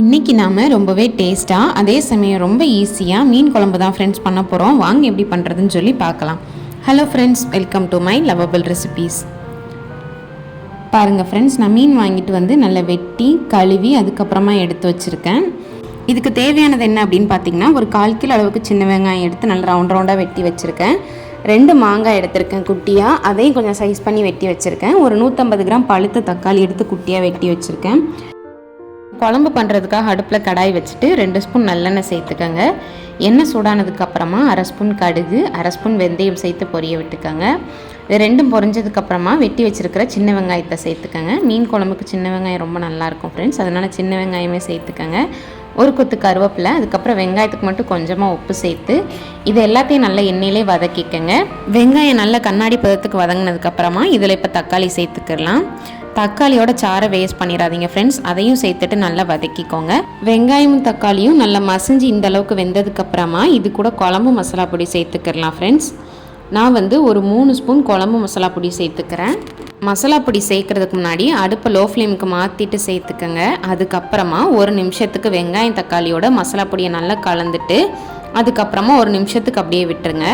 இன்றைக்கி நாம் ரொம்பவே டேஸ்ட்டாக அதே சமயம் ரொம்ப ஈஸியாக மீன் குழம்பு தான் ஃப்ரெண்ட்ஸ் பண்ண போகிறோம் வாங்க எப்படி பண்ணுறதுன்னு சொல்லி பார்க்கலாம். Hello friends welcome to my lovable recipes பாருங்கள் ஃப்ரெண்ட்ஸ் நான் மீன் வாங்கிட்டு வந்து நல்லா வெட்டி கழுவி அதுக்கப்புறமா எடுத்து வச்சுருக்கேன். இதுக்கு தேவையானது என்ன அப்படின்னு பார்த்தீங்கன்னா ஒரு கால் கிலோ அளவுக்கு சின்ன வெங்காயம் எடுத்து நல்லா ரவுண்ட் ரவுண்டாக வெட்டி வச்சுருக்கேன். ரெண்டு மாங்காய் எடுத்திருக்கேன் குட்டியாக அதையும் கொஞ்சம் சைஸ் பண்ணி வெட்டி வச்சுருக்கேன். ஒரு நூற்றம்பது கிராம் பழுத்த தக்காளி எடுத்து குட்டியாக வெட்டி வச்சுருக்கேன். குழம்பு பண்ணுறதுக்காக அடுப்பில் கடாய் வச்சுட்டு ரெண்டு ஸ்பூன் நல்லெண்ணெய் சேர்த்துக்கோங்க. எண்ணெய் சூடானதுக்கப்புறமா அரை ஸ்பூன் கடுகு அரை ஸ்பூன் வெந்தயம் சேர்த்து பொரிய விட்டுக்கோங்க. இது ரெண்டும் பொரிஞ்சதுக்கப்புறமா வெட்டி வச்சுருக்கிற சின்ன வெங்காயத்தை சேர்த்துக்கோங்க. மீன் குழம்புக்கு சின்ன வெங்காயம் ரொம்ப நல்லாயிருக்கும் ஃப்ரெண்ட்ஸ் அதனால் சின்ன வெங்காயமே சேர்த்துக்கோங்க. ஒரு கொத்து கருவேப்பிலை அதுக்கப்புறம் வெங்காயத்துக்கு மட்டும் கொஞ்சமாக உப்பு சேர்த்து இது எல்லாத்தையும் நல்லா எண்ணெயிலே வதக்கிக்கோங்க. வெங்காயம் நல்லா கண்ணாடி பதத்துக்கு வதங்கினதுக்கப்புறமா இதில் இப்போ தக்காளி சேர்த்துக்கலாம் தக்காளியோட சாரை வேஸ்ட் பண்ணிடாதீங்க ஃப்ரெண்ட்ஸ் அதையும் சேர்த்துட்டு நல்லா வதக்கிக்கோங்க. வெங்காயமும் தக்காளியும் நல்லா மசிஞ்சு இந்த அளவுக்கு வெந்ததுக்கப்புறமா இது கூட குழம்பு மசாலா பொடி சேர்த்துக்கிறலாம் ஃப்ரெண்ட்ஸ் நான் வந்து ஒரு மூணு ஸ்பூன் குழம்பு மசாலா பொடி சேர்த்துக்கிறேன். மசாலா பொடி சேர்க்குறதுக்கு முன்னாடி அடுப்பை லோ ஃப்ளேமுக்கு மாற்றிட்டு சேர்த்துக்கோங்க. அதுக்கப்புறமா ஒரு நிமிஷத்துக்கு வெங்காயம் தக்காளியோட மசாலா பொடியை நல்லா கலந்துட்டு அதுக்கப்புறமா ஒரு நிமிஷத்துக்கு அப்படியே விட்டுருங்க.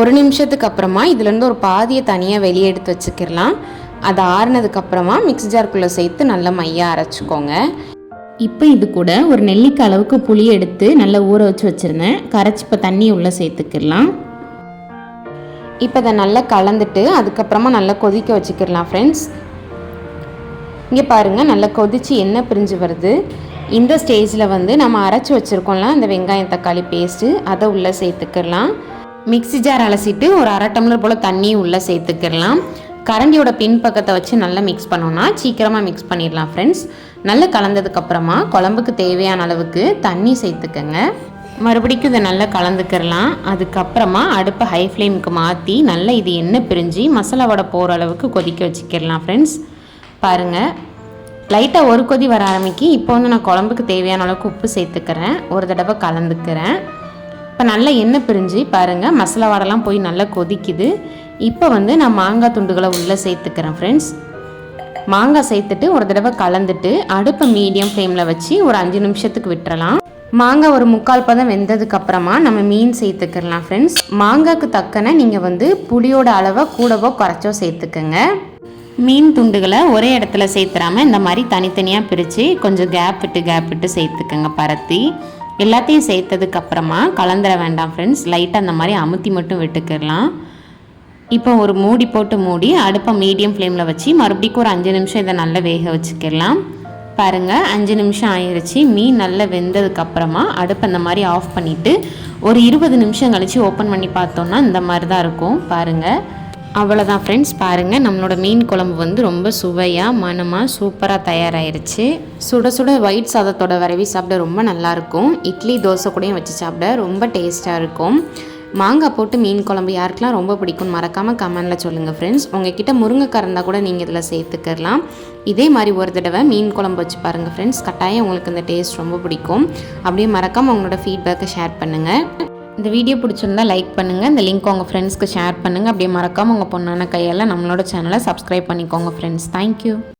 ஒரு நிமிஷத்துக்கு அப்புறமா இதுலேருந்து ஒரு பாதியை தனியாக வெளியே எடுத்து வச்சுக்கிடலாம். அது ஆறுனதுக்கப்புறமா மிக்ஸி ஜார்க்குள்ளே சேர்த்து நல்லா மையாக அரைச்சிக்கோங்க. இப்போ இது கூட ஒரு நெல்லிக்காய் அளவுக்கு புளி எடுத்து நல்லா ஊற வச்சு வச்சுருந்தேன். கரைச்சி இப்போ தண்ணி உள்ளே சேர்த்துக்கிடலாம். இப்போ இதை நல்லா கலந்துட்டு அதுக்கப்புறமா நல்லா கொதிக்க வச்சுக்கிடலாம் ஃப்ரெண்ட்ஸ் இங்கே பாருங்கள் நல்லா கொதித்து எண்ணெய் பிரிஞ்சு வருது. இந்த ஸ்டேஜில் வந்து நம்ம அரைச்சி வச்சுருக்கோம்ல அந்த வெங்காயம் தக்காளி பேஸ்ட்டு அதை உள்ளே சேர்த்துக்கிடலாம். மிக்ஸி ஜார் அலசிட்டு ஒரு அரை டம்ளர் போல் தண்ணி உள்ளே சேர்த்துக்கிடலாம். கரண்டியோட பின் பக்கத்தை வச்சு நல்லா மிக்ஸ் பண்ணோன்னா சீக்கிரமாக மிக்ஸ் பண்ணிடலாம் ஃப்ரெண்ட்ஸ் நல்லா கலந்ததுக்கப்புறமா குழம்புக்கு தேவையான அளவுக்கு தண்ணி சேர்த்துக்கங்க. மறுபடிக்கும் இதை நல்லா கலந்துக்கிறலாம் அதுக்கப்புறமா அடுப்பை ஹை ஃப்ளேமுக்கு மாற்றி நல்லா இது எண்ணெய் பிரிஞ்சு மசாலா வடை போகிற அளவுக்கு கொதிக்க வச்சுக்கிடலாம் ஃப்ரெண்ட்ஸ் பாருங்கள் லைட்டாக ஒரு கொதி வர ஆரம்பிக்கி. இப்போ வந்து நான் குழம்புக்கு தேவையான அளவுக்கு உப்பு சேர்த்துக்கிறேன். ஒரு தடவை கலந்துக்கிறேன். இப்போ நல்லா எண்ணெய் பிரிஞ்சு பாருங்கள் மசாலா வடைலாம் போய் நல்லா கொதிக்குது. இப்போ வந்து நான் மாங்காய் துண்டுகளை உள்ளே சேர்த்துக்கிறேன் ஃப்ரெண்ட்ஸ் மாங்காய் சேர்த்துட்டு ஒரு தடவை கலந்துட்டு அடுப்பை மீடியம் ஃப்ளேமில் வச்சு ஒரு அஞ்சு நிமிஷத்துக்கு விட்டுறலாம். மாங்காய் ஒரு முக்கால் பதம் வெந்ததுக்கு அப்புறமா நம்ம மீன் சேர்த்துக்கலாம் ஃப்ரெண்ட்ஸ் மாங்காய்க்கு தக்கன நீங்கள் வந்து புளியோட அளவை கூடவோ குறைச்சோ சேர்த்துக்கோங்க. மீன் துண்டுகளை ஒரே இடத்துல சேர்த்துறாம இந்த மாதிரி தனித்தனியாக பிரித்து கொஞ்சம் கேப் விட்டு கேப் விட்டு சேர்த்துக்கோங்க பரத்தி. எல்லாத்தையும் சேர்த்ததுக்கப்புறமா கலந்துட வேண்டாம் ஃப்ரெண்ட்ஸ் லைட்டாக அந்த மாதிரி அமுத்தி மட்டும் விட்டுக்கிடலாம். இப்போ ஒரு மூடி போட்டு மூடி அடுப்பை மீடியம் ஃப்ளேமில் வச்சு மறுபடியும் ஒரு அஞ்சு நிமிஷம் இதை நல்லா வேக வச்சுக்கலாம் பாருங்கள் அஞ்சு நிமிஷம் ஆயிடுச்சு மீன் நல்லா வெந்ததுக்கப்புறமா அடுப்பை இந்த மாதிரி ஆஃப் பண்ணிவிட்டு ஒரு இருபது நிமிஷம் கழித்து ஓப்பன் பண்ணி பார்த்தோன்னா இந்த மாதிரி தான் இருக்கும். பாருங்கள் அவ்வளோதான் ஃப்ரெண்ட்ஸ் பாருங்கள் நம்மளோட மீன் குழம்பு வந்து ரொம்ப சுவையாக மனமாக சூப்பராக தயாராகிருச்சு சுட சுட ஒயிட் சாதத்தோட வரவி சாப்பிட ரொம்ப நல்லாயிருக்கும் இட்லி தோசை கூடயும் வச்சு சாப்பிட ரொம்ப டேஸ்ட்டாக இருக்கும். மாங்காய் போட்டு மீன் குழம்பு யாருக்கெலாம் ரொம்ப பிடிக்கும் மறக்காமல் கமெண்டில் சொல்லுங்கள் ஃப்ரெண்ட்ஸ் உங்ககிட்ட முருங்கைக்காய் இருந்தால் கூட நீங்கள் இதில் சேர்த்துக்கலாம். இதே மாதிரி ஒரு தடவை மீன் குழம்பு வச்சு பாருங்கள் ஃப்ரெண்ட்ஸ் கட்டாயம் உங்களுக்கு இந்த டேஸ்ட் ரொம்ப பிடிக்கும். அப்படியே மறக்காமல் உங்களோட ஃபீட்பேக்கை ஷேர் பண்ணுங்கள் இந்த வீடியோ பிடிச்சிருந்தா லைக் பண்ணுங்கள் இந்த லிங்க் உங்கள் ஃப்ரெண்ட்ஸ்க்கு ஷேர் பண்ணுங்கள் அப்படியே மறக்காமல் உங்கள் பொண்ணான கையால் நம்மளோட சேனலை சப்ஸ்கிரைப் பண்ணிக்கோங்க ஃப்ரெண்ட்ஸ் தேங்க்யூ